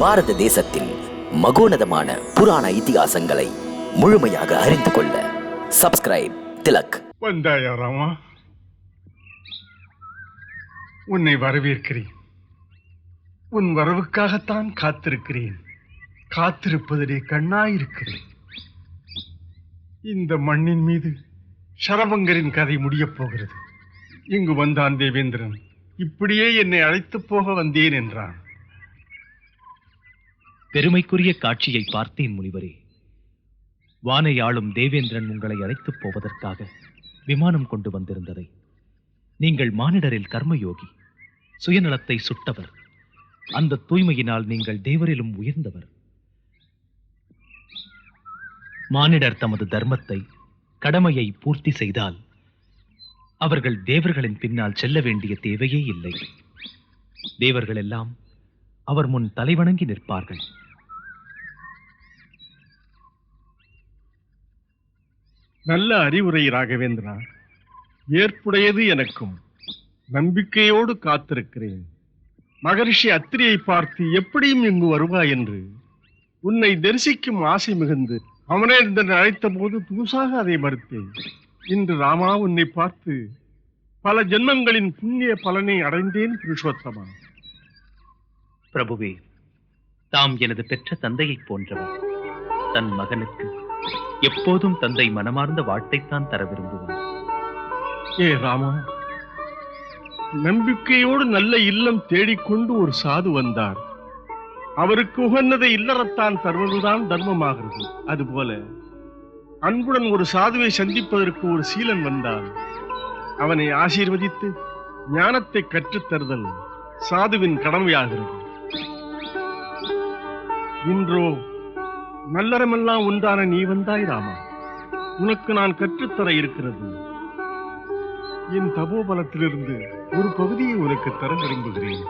பாரத தேசத்தின் மகோனதமான புராண இதிகாசங்களை முழுமையாக அறிந்து கொள்ள சப்ஸ்கிரைப் திலக். வந்தாயா ராமா? உன்னை வரவேற்கிறேன். உன் வரவுக்காகத்தான் காத்திருக்கிறேன். காத்திருப்பதிலே கண்ணாயிருக்கிறேன். இந்த மண்ணின் மீது சரவங்கரின் கதை முடியப் போகிறது. இங்கு வந்தான் தேவேந்திரன். இப்படியே என்னை அழைத்துப் போக வந்தேன் என்றான். பெருமைக்குரிய காட்சியை பார்த்தேன் முனிவரே. வானை ஆளும் தேவேந்திரன் உங்களை அழைத்துப் போவதற்காக விமானம் கொண்டு வந்திருந்ததை. நீங்கள் மானிடரில் கர்மயோகி சுயநலத்தை சுட்டவர். அந்த தூய்மையினால் நீங்கள் தேவரிலும் உயர்ந்தவர். மானிடர் தமது தர்மத்தை கடமையை பூர்த்தி செய்தால் அவர்கள் தேவர்களின் பின்னால் செல்ல வேண்டிய தேவையே இல்லை. தேவர்கள் எல்லாம் அவர் முன் தலைவணங்கி நிற்பார்கள். நல்ல அறிவுரை ராகவேந்திரா ஏற்புடையது எனக்கும் நம்பிக்கையோடு காத்திருக்கிறேன். மகரிஷி அத்திரியை பார்த்து எப்படியும் இங்கு வருவாய் என்று உன்னை தரிசிக்கும் ஆசை மிகுந்து அமரேந்திரன் அழைத்த போது புதுசாக அதை மறுத்தேன். இன்று ராமா உன்னை பார்த்து பல ஜென்மங்களின் புண்ணிய பலனை அடைந்தேன் புருஷோத்தமா. பிரபுவே தாம் எனது பெற்ற தந்தையைப் போன்றவர். தன் மகனுக்கு எப்போதும் தந்தை மனமார்ந்த வாழ்த்தைத்தான் தர விரும்புவார். ஏ ராமா நம்பிக்கையோடு நல்ல இல்லம் தேடிக்கொண்டு ஒரு சாது வந்தார். அவருக்கு உகந்ததை இல்லறத்தான் தருவதுதான் தர்மமாகிறது. அதுபோல அன்புடன் ஒரு சாதுவை சந்திப்பதற்கு ஒரு சீலன் வந்தான் அவனை ஆசீர்வதித்து ஞானத்தை கற்றுத் தருதல் சாதுவின் கடமையாகிறது. இன்றோ நல்லறமெல்லாம் உண்டான நீ வந்தாய் ராமா. உனக்கு நான் கற்றுத்தர இருக்கிறது. என் தபோபலத்திலிருந்து ஒரு பகுதியை உனக்கு தர விரும்புகிறேன்.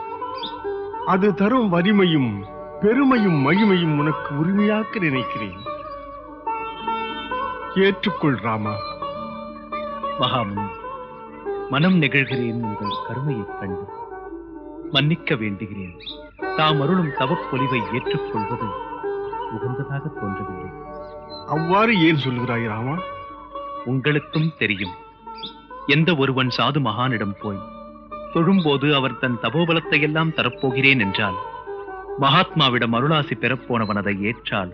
அது தரும் வலிமையும் பெருமையும் மகிமையும் உனக்கு உரிமையாக்க நினைக்கிறேன். ஏற்றுக்கொள் ராமா. மகாமுனி மனம் நெகிழ்கிறேன் உங்கள் கருமையைக் கண்டு மன்னிக்க வேண்டுகிறேன். தாம் அருளும் தவப்பொலிவை ஏற்றுக்கொள்வது உகந்ததாக தோன்றவில்லை. அவ்வாறு ஏன் சொல்கிறாய் ராமா? உங்களுக்கும் தெரியும். எந்த ஒருவன் சாது மகானிடம் போய் தொழும்போது அவர் தன் தபோபலத்தை எல்லாம் தரப்போகிறேன் என்றால் மகாத்மாவிடம் அருளாசி பெறப்போனவன் அதை ஏற்றால்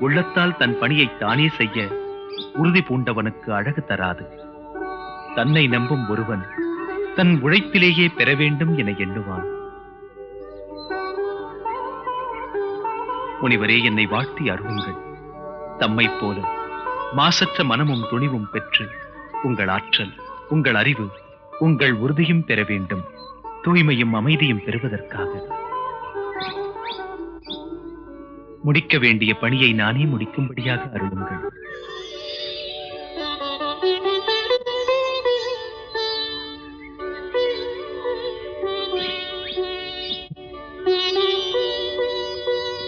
உள்ளத்தால் தன் பணியை தானே செய்ய உறுதி பூண்டவனுக்கு அழகு தராது. தன்னை நம்பும் ஒருவன் தன் உழைப்பிலேயே பெற வேண்டும் என எண்ணுவான். முனிவரே என்னை வாழ்த்தி அருவுங்கள் தம்மை போல மாசற்ற மனமும் துணிவும் பெற்று உங்கள் ஆற்றல் உங்கள் அறிவு உங்கள் உறுதியும் பெற வேண்டும். தூய்மையும் அமைதியும் பெறுவதற்காக. முடிக்க வேண்டிய பணியை நானே முடிக்கும்படியாக அருளுங்கள்.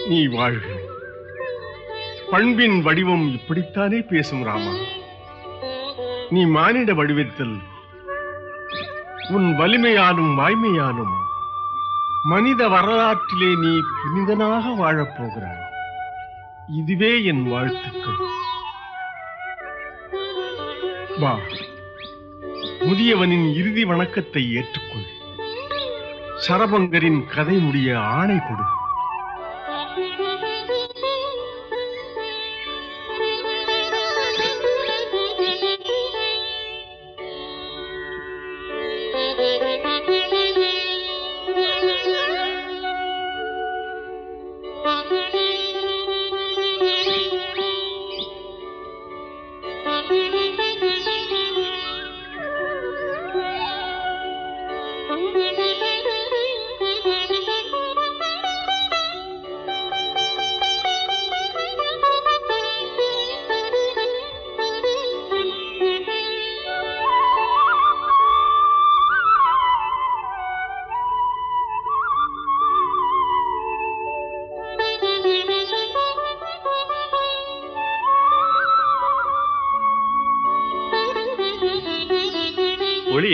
நீ வாழ்க பண்பின் வடிவம் இப்படித்தானே பேசும் ராமா. நீ மானிட வடிவத்தில் உன் வலிமையாலும் வாய்மையாலும் மனித வரலாற்றிலே நீ புனிதனாக வாழப்போகிறாய் இதுவே என் வாழ்த்துக்கள். வா முதியவனின் இறுதி வணக்கத்தை ஏற்றுக்கொள். சரபங்கரின் கதை முடிய ஆணை கொடு.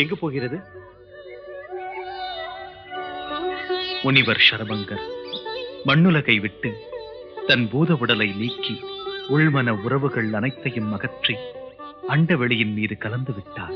எங்கு போகிறது? முனிவர் ஷரபங்கர் மண்ணுலகை விட்டு தன் பூத உடலை நீக்கி உள்மன உறவுகள் அனைத்தையும் அகற்றி அண்டவெளியின் மீது கலந்து விட்டார்.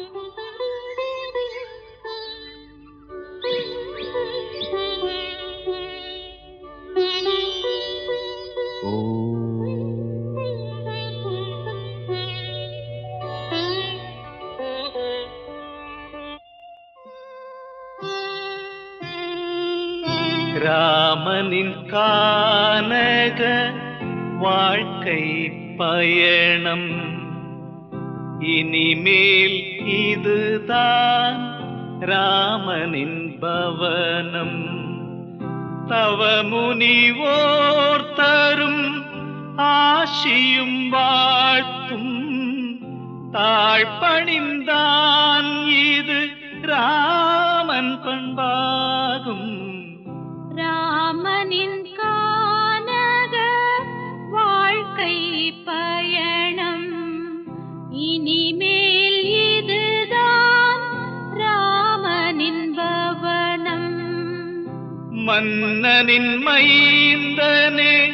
ராமனின் கானக வாழ்க்கை பயணம். இனிமேல் இதுதான் ராமனின் பவனம். தவமுனிவோர் தரும் ஆசியும் வாழ்த்தும். தாழ்பணிந்தான் மன்னனின் மைந்தனே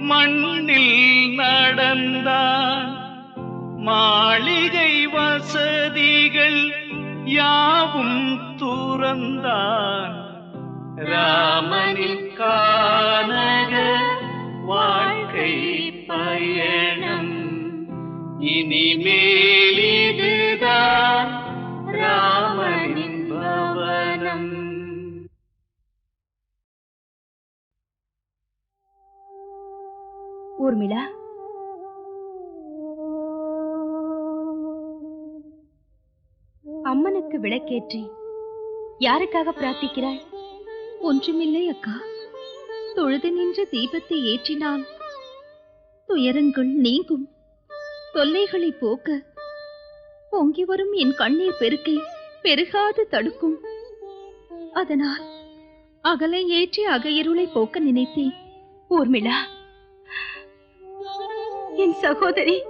மண்ணில் நடந்தான். மாளிகை வசதிகள் யாவும் துறந்தான். ராமனின் கானக அம்மனுக்கு விளக்கேற்றி. யாருக்காக பிரார்த்திக்கிறாய்? ஒன்றுமில்லை அக்கா. தொழுது நின்ற தீபத்தை ஏற்றினால் துயரங்கள் நீங்கும். தொல்லைகளை போக்க. பொங்கி வரும் என் கண்ணீர் பெருக்கை பெருகாது தடுக்கும். அதனால் அகலை ஏற்றி அகையருளை போக்க நினைத்தேன். ஊர்மிளா. என் சகோதரி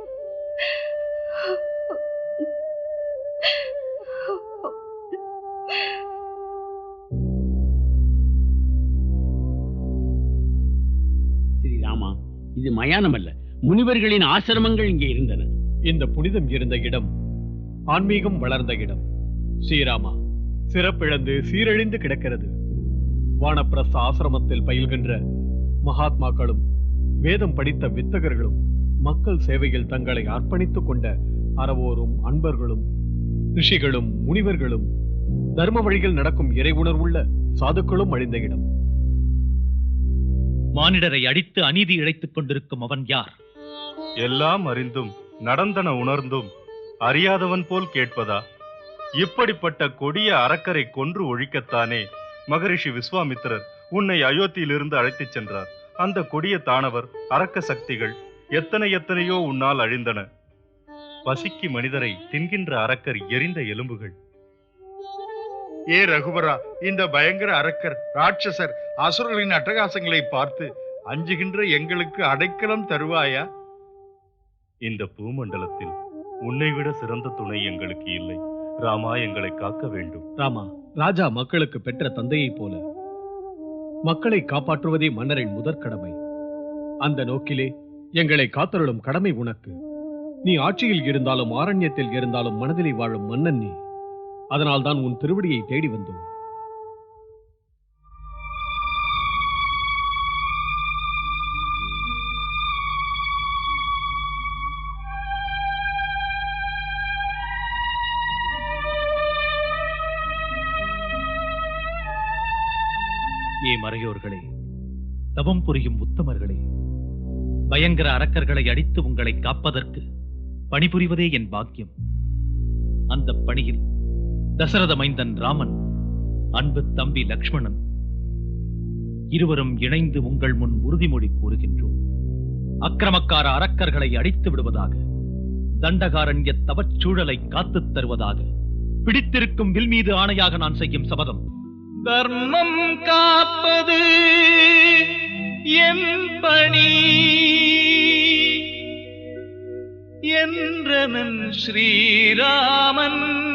இது மயானம் அல்ல முனிவர்களின் ஆசிரமங்கள் இங்கே இருந்தன. இந்த புனிதம் இருந்த இடம் ஆன்மீகம் வளர்ந்த இடம். ஸ்ரீராமா சிறப்பிழந்து சீரழிந்து கிடக்கிறது. வானப்பிரஸ்த ஆசிரமத்தில் பயில்கின்ற மகாத்மாக்களும் வேதம் படித்த வித்தகர்களும் மக்கள் சேவையில் தங்களை அர்ப்பணித்துக் கொண்ட அறவோரும் அன்பர்களும் ரிஷிகளும் முனிவர்களும் தர்ம வழியில் நடக்கும் இறை உணர்வுள்ள சாதுக்களும் அழிந்த இடம். மானிடரை அடித்து அநீதி இழைத்துக் கொண்டிருக்கும் அவன் யார்? எல்லாம் அறிந்தும் நடந்தன உணர்ந்தும் அறியாதவன் போல் கேட்பதா? இப்படிப்பட்ட கொடிய அரக்கரை கொன்று ஒழிக்கத்தானே? மகரிஷி விஸ்வாமித்திரர் உன்னை அயோத்தியிலிருந்து அழைத்துச் சென்றார். அந்த கொடிய தானவர் அரக்க சக்திகள் எத்தனை எத்தனையோ உன்னால் அழிந்தன. பசிக்கு மனிதரை தின்கின்ற அரக்கர் எரிந்த எலும்புகள் ஏ ரகுவரா இந்த பயங்கர அரக்கர் ராட்சசர் அசுரர்களின் அட்டகாசங்களை பார்த்து அஞ்சுகின்ற எங்களுக்கு அடைக்கலம் தருவாயா? இந்த பூமண்டலத்தில் உன்னை விட சிறந்த துணை எங்களுக்கு இல்லை. ராமா எங்களை காக்க வேண்டும். ராமா ராஜா மக்களுக்கு பெற்ற தந்தையைப் போல. மக்களை காப்பாற்றுவதே மன்னரின் முதற் கடமை. அந்த நோக்கிலே எங்களை காத்தருளும் கடமை உனக்கு. நீ ஆட்சியில் இருந்தாலும் ஆரண்யத்தில் இருந்தாலும் மனதிலே வாழும் மன்னன் நீ. அதனால் தான் உன் திருவடியை தேடி வந்தோம். ஏ மறையோர்களே தவம் புரியும் உத்தமர்களே பயங்கர அரக்கர்களை அடித்து உங்களை காப்பதற்கு பணிபுரிவதே என் பாக்கியம். அந்த பணியில் தசரத மைந்தன் ராமன் அன்பு தம்பி லக்ஷ்மணன். இருவரும் இணைந்து உங்கள் முன் உறுதிமொழி கூறுகின்றோம். அக்கிரமக்கார அரக்கர்களை அடித்து விடுவதாக தண்டகாரண்ய தவச்சூழலை காத்துத் தருவதாக பிடித்திருக்கும் வில் மீது ஆணையாக நான் செய்யும் சபதம். தர்மம் காப்பது என் பணி. என்றனன் ஸ்ரீராமன்.